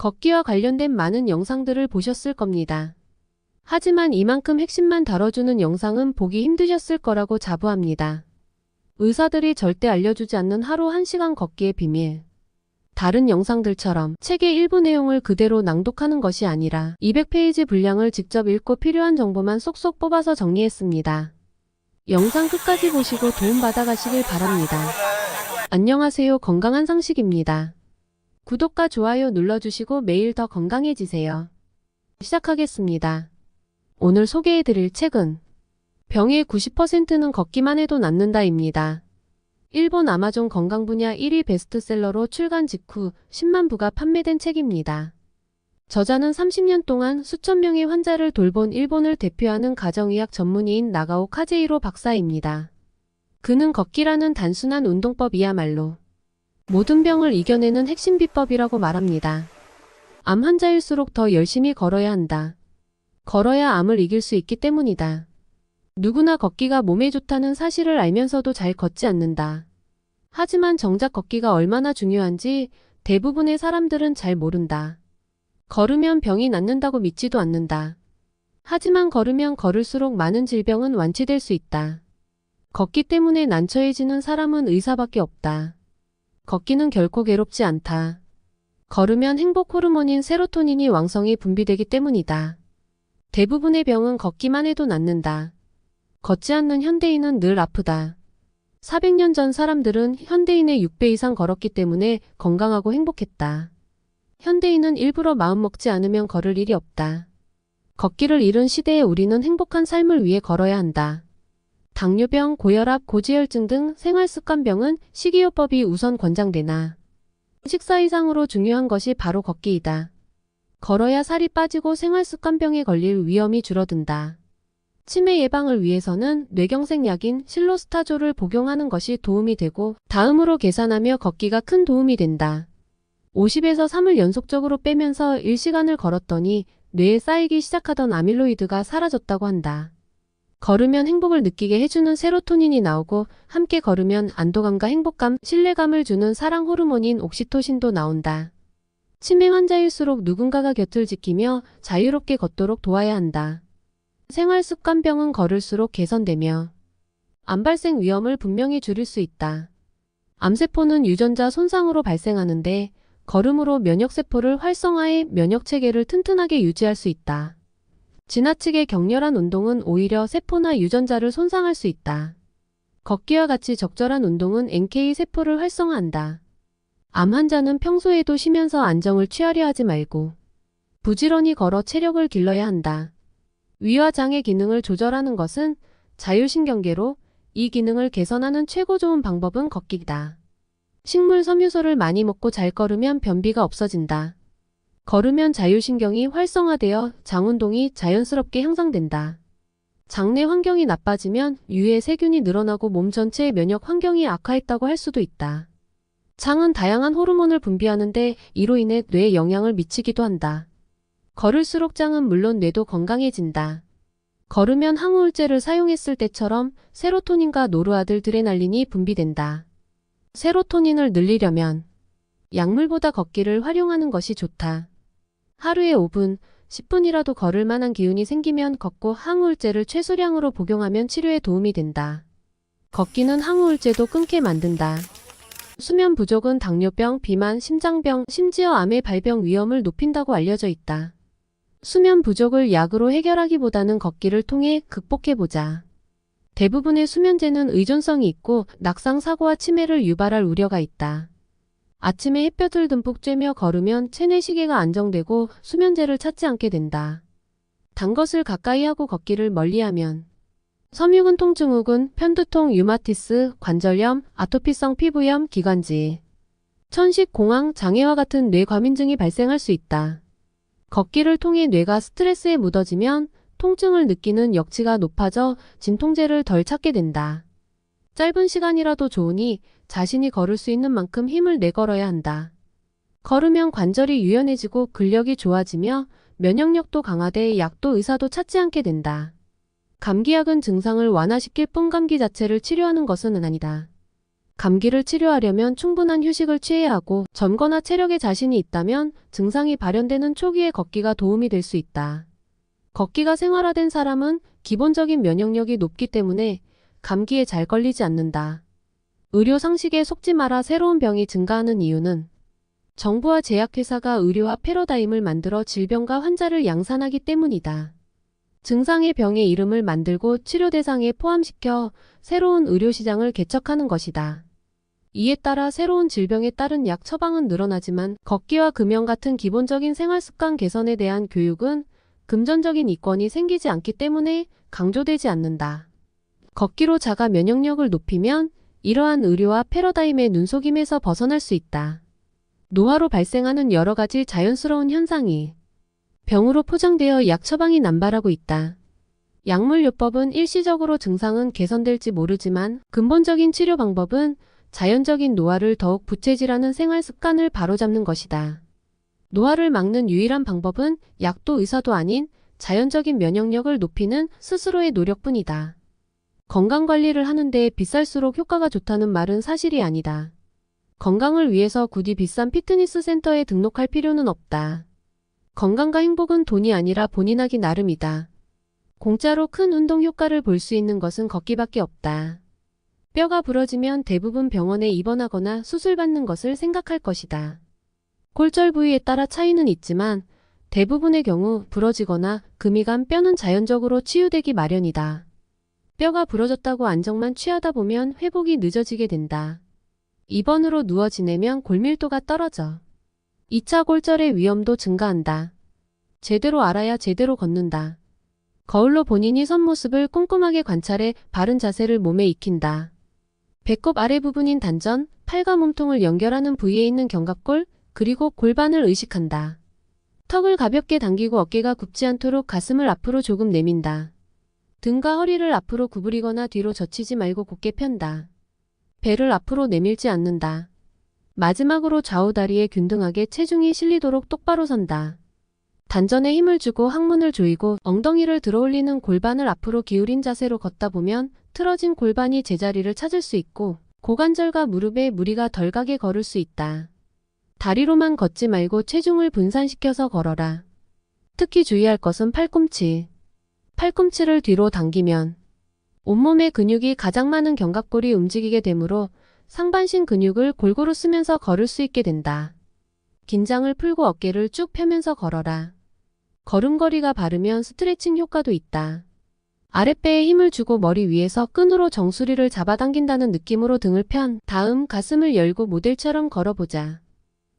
걷기와 관련된 많은 영상들을 보셨을 겁니다. 하지만 이만큼 핵심만 다뤄주는 영상은 보기 힘드셨을 거라고 자부합니다. 의사들이 절대 알려주지 않는 하루 1시간 걷기의 비밀. 다른 영상들처럼 책의 일부 내용을 그대로 낭독하는 것이 아니라 200페이지 분량을 직접 읽고 필요한 정보만 쏙쏙 뽑아서 정리했습니다. 영상 끝까지 보시고 도움받아 가시길 바랍니다. 안녕하세요. 건강한 상식입니다. 구독과 좋아요 눌러주시고 매일 더 건강해지세요. 시작하겠습니다. 오늘 소개해드릴 책은 병의 90%는 걷기만 해도 낫는다입니다. 일본 아마존 건강 분야 1위 베스트셀러로 출간 직후 10만 부가 판매된 책입니다. 저자는 30년 동안 수천 명의 환자를 돌본 일본을 대표하는 가정의학 전문의인 나가오 카제이로 박사입니다. 그는 걷기라는 단순한 운동법이야말로 모든 병을 이겨내는 핵심 비법이라고 말합니다. 암 환자일수록 더 열심히 걸어야 한다. 걸어야 암을 이길 수 있기 때문이다. 누구나 걷기가 몸에 좋다는 사실을 알면서도 잘 걷지 않는다. 하지만 정작 걷기가 얼마나 중요한지 대부분의 사람들은 잘 모른다. 걸으면 병이 낫는다고 믿지도 않는다. 하지만 걸으면 걸을수록 많은 질병은 완치될 수 있다. 걷기 때문에 난처해지는 사람은 의사밖에 없다. 걷기는 결코 괴롭지 않다. 걸으면 행복 호르몬인 세로토닌이 왕성히 분비되기 때문이다. 대부분의 병은 걷기만 해도 낫는다. 걷지 않는 현대인은 늘 아프다. 400년 전 사람들은 현대인의 6배 이상 걸었기 때문에 건강하고 행복했다. 현대인은 일부러 마음먹지 않으면 걸을 일이 없다. 걷기를 잃은 시대에 우리는 행복한 삶을 위해 걸어야 한다. 당뇨병, 고혈압, 고지혈증 등 생활습관병은 식이요법이 우선 권장되나 식사 이상으로 중요한 것이 바로 걷기이다. 걸어야 살이 빠지고 생활습관병에 걸릴 위험이 줄어든다. 치매 예방을 위해서는 뇌경색 약인 실로스타조를 복용하는 것이 도움이 되고 다음으로 계산하며 걷기가 큰 도움이 된다. 50에서 3을 연속적으로 빼면서 1시간을 걸었더니 뇌에 쌓이기 시작하던 아밀로이드가 사라졌다고 한다. 걸으면 행복을 느끼게 해주는 세로토닌이 나오고 함께 걸으면 안도감과 행복감, 신뢰감을 주는 사랑 호르몬인 옥시토신도 나온다. 치매 환자일수록 누군가가 곁을 지키며 자유롭게 걷도록 도와야 한다. 생활습관병은 걸을수록 개선되며 암 발생 위험을 분명히 줄일 수 있다. 암세포는 유전자 손상으로 발생하는데 걸음으로 면역세포를 활성화해 면역체계를 튼튼하게 유지할 수 있다. 지나치게 격렬한 운동은 오히려 세포나 유전자를 손상할 수 있다. 걷기와 같이 적절한 운동은 NK 세포를 활성화한다. 암 환자는 평소에도 쉬면서 안정을 취하려 하지 말고 부지런히 걸어 체력을 길러야 한다. 위와 장의 기능을 조절하는 것은 자율신경계로 이 기능을 개선하는 최고 좋은 방법은 걷기다. 식물 섬유소를 많이 먹고 잘 걸으면 변비가 없어진다. 걸으면 자율신경이 활성화되어 장운동이 자연스럽게 향상된다. 장내 환경이 나빠지면 유해 세균이 늘어나고 몸 전체의 면역 환경이 악화했다고 할 수도 있다. 장은 다양한 호르몬을 분비하는데 이로 인해 뇌에 영향을 미치기도 한다. 걸을수록 장은 물론 뇌도 건강해진다. 걸으면 항우울제를 사용했을 때처럼 세로토닌과 노르아들드레날린이 분비된다. 세로토닌을 늘리려면 약물보다 걷기를 활용하는 것이 좋다. 하루에 5분, 10분이라도 걸을 만한 기운이 생기면 걷고 항우울제를 최소량으로 복용하면 치료에 도움이 된다. 걷기는 항우울제도 끊게 만든다. 수면 부족은 당뇨병, 비만, 심장병, 심지어 암의 발병 위험을 높인다고 알려져 있다. 수면 부족을 약으로 해결하기보다는 걷기를 통해 극복해보자. 대부분의 수면제는 의존성이 있고 낙상 사고와 치매를 유발할 우려가 있다. 아침에 햇볕을 듬뿍 쬐며 걸으면 체내 시계가 안정되고 수면제를 찾지 않게 된다. 단 것을 가까이 하고 걷기를 멀리하면 섬유근 통증 혹은 편두통, 유마티스, 관절염, 아토피성 피부염, 기관지, 천식, 공황, 장애와 같은 뇌 과민증이 발생할 수 있다. 걷기를 통해 뇌가 스트레스에 묻어지면 통증을 느끼는 역치가 높아져 진통제를 덜 찾게 된다. 짧은 시간이라도 좋으니 자신이 걸을 수 있는 만큼 힘을 내걸어야 한다. 걸으면 관절이 유연해지고 근력이 좋아지며 면역력도 강화돼 약도 의사도 찾지 않게 된다. 감기약은 증상을 완화시킬 뿐 감기 자체를 치료하는 것은 아니다. 감기를 치료하려면 충분한 휴식을 취해야 하고 젊거나 체력에 자신이 있다면 증상이 발현되는 초기에 걷기가 도움이 될 수 있다. 걷기가 생활화된 사람은 기본적인 면역력이 높기 때문에 감기에 잘 걸리지 않는다. 의료 상식에 속지 마라 새로운 병이 증가하는 이유는 정부와 제약회사가 의료와 패러다임을 만들어 질병과 환자를 양산하기 때문이다. 증상의 병의 이름을 만들고 치료 대상에 포함시켜 새로운 의료시장을 개척하는 것이다. 이에 따라 새로운 질병에 따른 약 처방은 늘어나지만 걷기와 금연 같은 기본적인 생활습관 개선에 대한 교육은 금전적인 이권이 생기지 않기 때문에 강조되지 않는다. 걷기로 자가 면역력을 높이면 이러한 의료와 패러다임의 눈속임에서 벗어날 수 있다. 노화로 발생하는 여러 가지 자연스러운 현상이 병으로 포장되어 약 처방이 남발하고 있다. 약물요법은 일시적으로 증상은 개선될지 모르지만 근본적인 치료 방법은 자연적인 노화를 더욱 부채질하는 생활 습관을 바로잡는 것이다. 노화를 막는 유일한 방법은 약도 의사도 아닌 자연적인 면역력을 높이는 스스로의 노력뿐이다. 건강관리를 하는데 비쌀수록 효과가 좋다는 말은 사실이 아니다. 건강을 위해서 굳이 비싼 피트니스 센터에 등록할 필요는 없다. 건강과 행복은 돈이 아니라 본인하기 나름이다. 공짜로 큰 운동 효과를 볼 수 있는 것은 걷기밖에 없다. 뼈가 부러지면 대부분 병원에 입원하거나 수술받는 것을 생각할 것이다. 골절 부위에 따라 차이는 있지만 대부분의 경우 부러지거나 금이 간 뼈는 자연적으로 치유되기 마련이다. 뼈가 부러졌다고 안정만 취하다 보면 회복이 늦어지게 된다. 입원으로 누워 지내면 골밀도가 떨어져. 2차 골절의 위험도 증가한다. 제대로 알아야 제대로 걷는다. 거울로 본인이 선 모습을 꼼꼼하게 관찰해 바른 자세를 몸에 익힌다. 배꼽 아래 부분인 단전, 팔과 몸통을 연결하는 부위에 있는 견갑골, 그리고 골반을 의식한다. 턱을 가볍게 당기고 어깨가 굽지 않도록 가슴을 앞으로 조금 내민다. 등과 허리를 앞으로 구부리거나 뒤로 젖히지 말고 곧게 편다. 배를 앞으로 내밀지 않는다. 마지막으로 좌우 다리에 균등하게 체중이 실리도록 똑바로 선다. 단전에 힘을 주고 항문을 조이고 엉덩이를 들어올리는 골반을 앞으로 기울인 자세로 걷다 보면 틀어진 골반이 제자리를 찾을 수 있고 고관절과 무릎에 무리가 덜 가게 걸을 수 있다. 다리로만 걷지 말고 체중을 분산시켜서 걸어라. 특히 주의할 것은 팔꿈치. 팔꿈치를 뒤로 당기면 온몸의 근육이 가장 많은 견갑골이 움직이게 되므로 상반신 근육을 골고루 쓰면서 걸을 수 있게 된다. 긴장을 풀고 어깨를 쭉 펴면서 걸어라. 걸음걸이가 바르면 스트레칭 효과도 있다. 아랫배에 힘을 주고 머리 위에서 끈으로 정수리를 잡아당긴다는 느낌으로 등을 편 다음 가슴을 열고 모델처럼 걸어보자.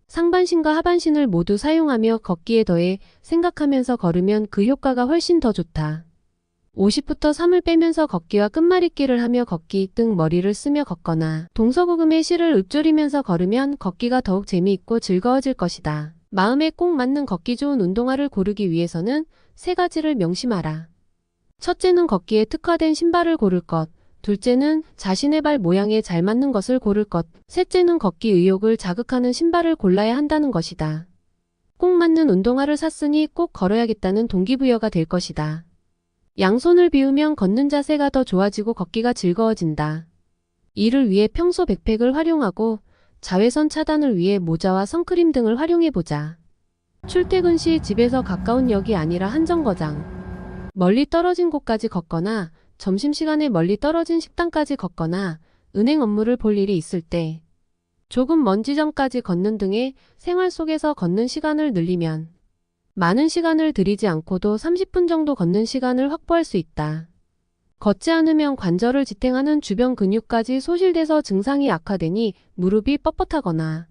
상반신과 하반신을 모두 사용하며 걷기에 더해 생각하면서 걸으면 그 효과가 훨씬 더 좋다. 50부터 3을 빼면서 걷기와 끝말잇기를 하며 걷기 등 머리를 쓰며 걷거나 동서고금의 실을 읊조리면서 걸으면 걷기가 더욱 재미있고 즐거워질 것이다. 마음에 꼭 맞는 걷기 좋은 운동화를 고르기 위해서는 세 가지를 명심하라. 첫째는 걷기에 특화된 신발을 고를 것. 둘째는 자신의 발 모양에 잘 맞는 것을 고를 것. 셋째는 걷기 의욕을 자극하는 신발을 골라야 한다는 것이다. 꼭 맞는 운동화를 샀으니 꼭 걸어야겠다는 동기부여가 될 것이다. 양손을 비우면 걷는 자세가 더 좋아지고 걷기가 즐거워진다. 이를 위해 평소 백팩을 활용하고 자외선 차단을 위해 모자와 선크림 등을 활용해보자. 출퇴근 시 집에서 가까운 역이 아니라 한정거장. 멀리 떨어진 곳까지 걷거나 점심시간에 멀리 떨어진 식당까지 걷거나 은행 업무를 볼 일이 있을 때 조금 먼 지점까지 걷는 등의 생활 속에서 걷는 시간을 늘리면 많은 시간을 들이지 않고도 30분 정도 걷는 시간을 확보할 수 있다. 걷지 않으면 관절을 지탱하는 주변 근육까지 소실돼서 증상이 악화되니 무릎이 뻣뻣하거나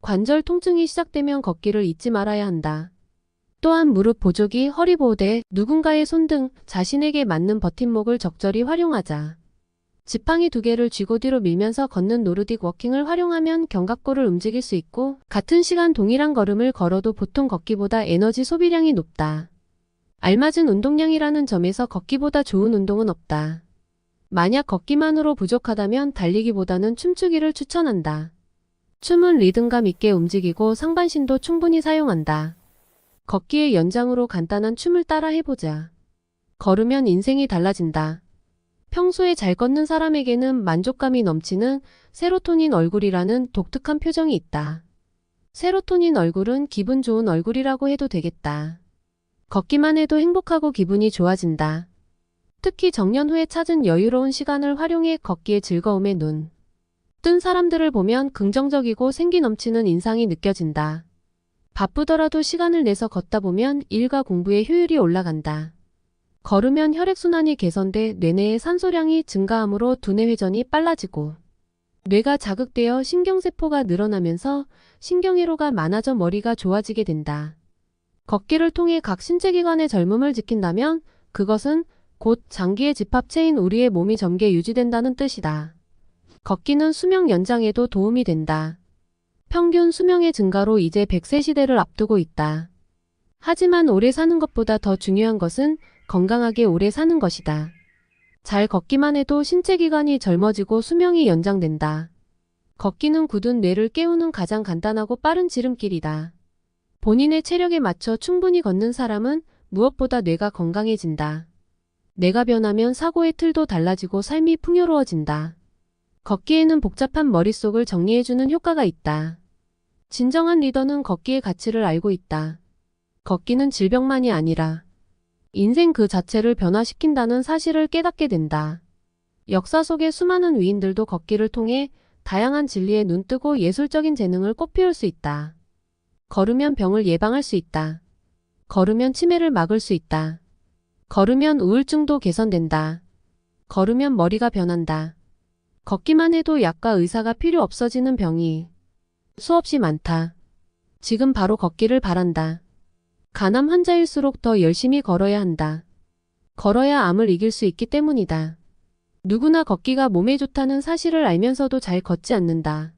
관절 통증이 시작되면 걷기를 잊지 말아야 한다. 또한 무릎 보조기, 허리 보호대, 누군가의 손 등 자신에게 맞는 버팀목을 적절히 활용하자. 지팡이 두 개를 쥐고 뒤로 밀면서 걷는 노르딕 워킹을 활용하면 견갑골을 움직일 수 있고 같은 시간 동일한 걸음을 걸어도 보통 걷기보다 에너지 소비량이 높다. 알맞은 운동량이라는 점에서 걷기보다 좋은 운동은 없다. 만약 걷기만으로 부족하다면 달리기보다는 춤추기를 추천한다. 춤은 리듬감 있게 움직이고 상반신도 충분히 사용한다. 걷기의 연장으로 간단한 춤을 따라 해보자. 걸으면 인생이 달라진다. 평소에 잘 걷는 사람에게는 만족감이 넘치는 세로토닌 얼굴이라는 독특한 표정이 있다. 세로토닌 얼굴은 기분 좋은 얼굴이라고 해도 되겠다. 걷기만 해도 행복하고 기분이 좋아진다. 특히 정년 후에 찾은 여유로운 시간을 활용해 걷기의 즐거움에 눈. 뜬 사람들을 보면 긍정적이고 생기 넘치는 인상이 느껴진다. 바쁘더라도 시간을 내서 걷다 보면 일과 공부의 효율이 올라간다. 걸으면 혈액순환이 개선돼 뇌내의 산소량이 증가하므로 두뇌 회전이 빨라지고 뇌가 자극되어 신경세포가 늘어나면서 신경회로가 많아져 머리가 좋아지게 된다. 걷기를 통해 각 신체기관의 젊음을 지킨다면 그것은 곧 장기의 집합체인 우리의 몸이 젊게 유지된다는 뜻이다. 걷기는 수명 연장에도 도움이 된다. 평균 수명의 증가로 이제 100세 시대를 앞두고 있다. 하지만 오래 사는 것보다 더 중요한 것은 건강하게 오래 사는 것이다. 잘 걷기만 해도 신체 기관이 젊어지고 수명이 연장된다. 걷기는 굳은 뇌를 깨우는 가장 간단하고 빠른 지름길이다. 본인의 체력에 맞춰 충분히 걷는 사람은 무엇보다 뇌가 건강해진다. 뇌가 변하면 사고의 틀도 달라지고 삶이 풍요로워진다. 걷기에는 복잡한 머릿속을 정리해주는 효과가 있다. 진정한 리더는 걷기의 가치를 알고 있다. 걷기는 질병만이 아니라 인생 그 자체를 변화시킨다는 사실을 깨닫게 된다. 역사 속의 수많은 위인들도 걷기를 통해 다양한 진리에 눈뜨고 예술적인 재능을 꽃피울 수 있다. 걸으면 병을 예방할 수 있다. 걸으면 치매를 막을 수 있다. 걸으면 우울증도 개선된다. 걸으면 머리가 변한다. 걷기만 해도 약과 의사가 필요 없어지는 병이 수없이 많다. 지금 바로 걷기를 바란다. 간암 환자일수록 더 열심히 걸어야 한다. 걸어야 암을 이길 수 있기 때문이다. 누구나 걷기가 몸에 좋다는 사실을 알면서도 잘 걷지 않는다.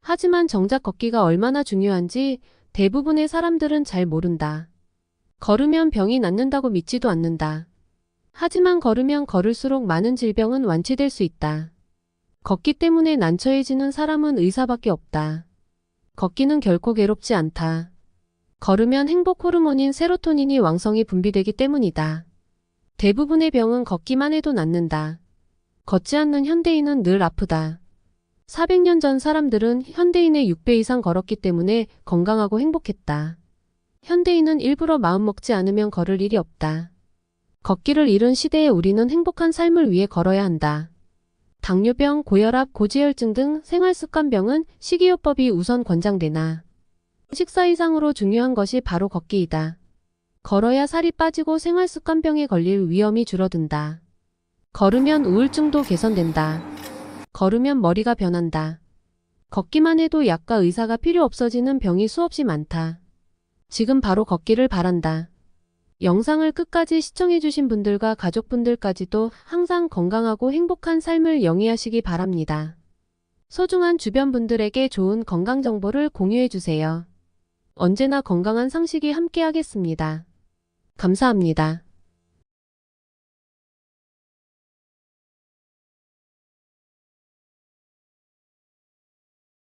하지만 정작 걷기가 얼마나 중요한지 대부분의 사람들은 잘 모른다. 걸으면 병이 낫는다고 믿지도 않는다. 하지만 걸으면 걸을수록 많은 질병은 완치될 수 있다. 걷기 때문에 난처해지는 사람은 의사밖에 없다. 걷기는 결코 괴롭지 않다. 걸으면 행복 호르몬인 세로토닌이 왕성히 분비되기 때문이다. 대부분의 병은 걷기만 해도 낫는다. 걷지 않는 현대인은 늘 아프다. 400년 전 사람들은 현대인의 6배 이상 걸었기 때문에 건강하고 행복했다. 현대인은 일부러 마음먹지 않으면 걸을 일이 없다. 걷기를 잃은 시대에 우리는 행복한 삶을 위해 걸어야 한다. 당뇨병, 고혈압, 고지혈증 등 생활습관병은 식이요법이 우선 권장되나 식사 이상으로 중요한 것이 바로 걷기이다. 걸어야 살이 빠지고 생활습관병에 걸릴 위험이 줄어든다. 걸으면 우울증도 개선된다. 걸으면 머리가 변한다. 걷기만 해도 약과 의사가 필요 없어지는 병이 수없이 많다. 지금 바로 걷기를 바란다. 영상을 끝까지 시청해주신 분들과 가족분들까지도 항상 건강하고 행복한 삶을 영위하시기 바랍니다. 소중한 주변 분들에게 좋은 건강 정보를 공유해주세요. 언제나 건강한 상식이 함께하겠습니다. 감사합니다.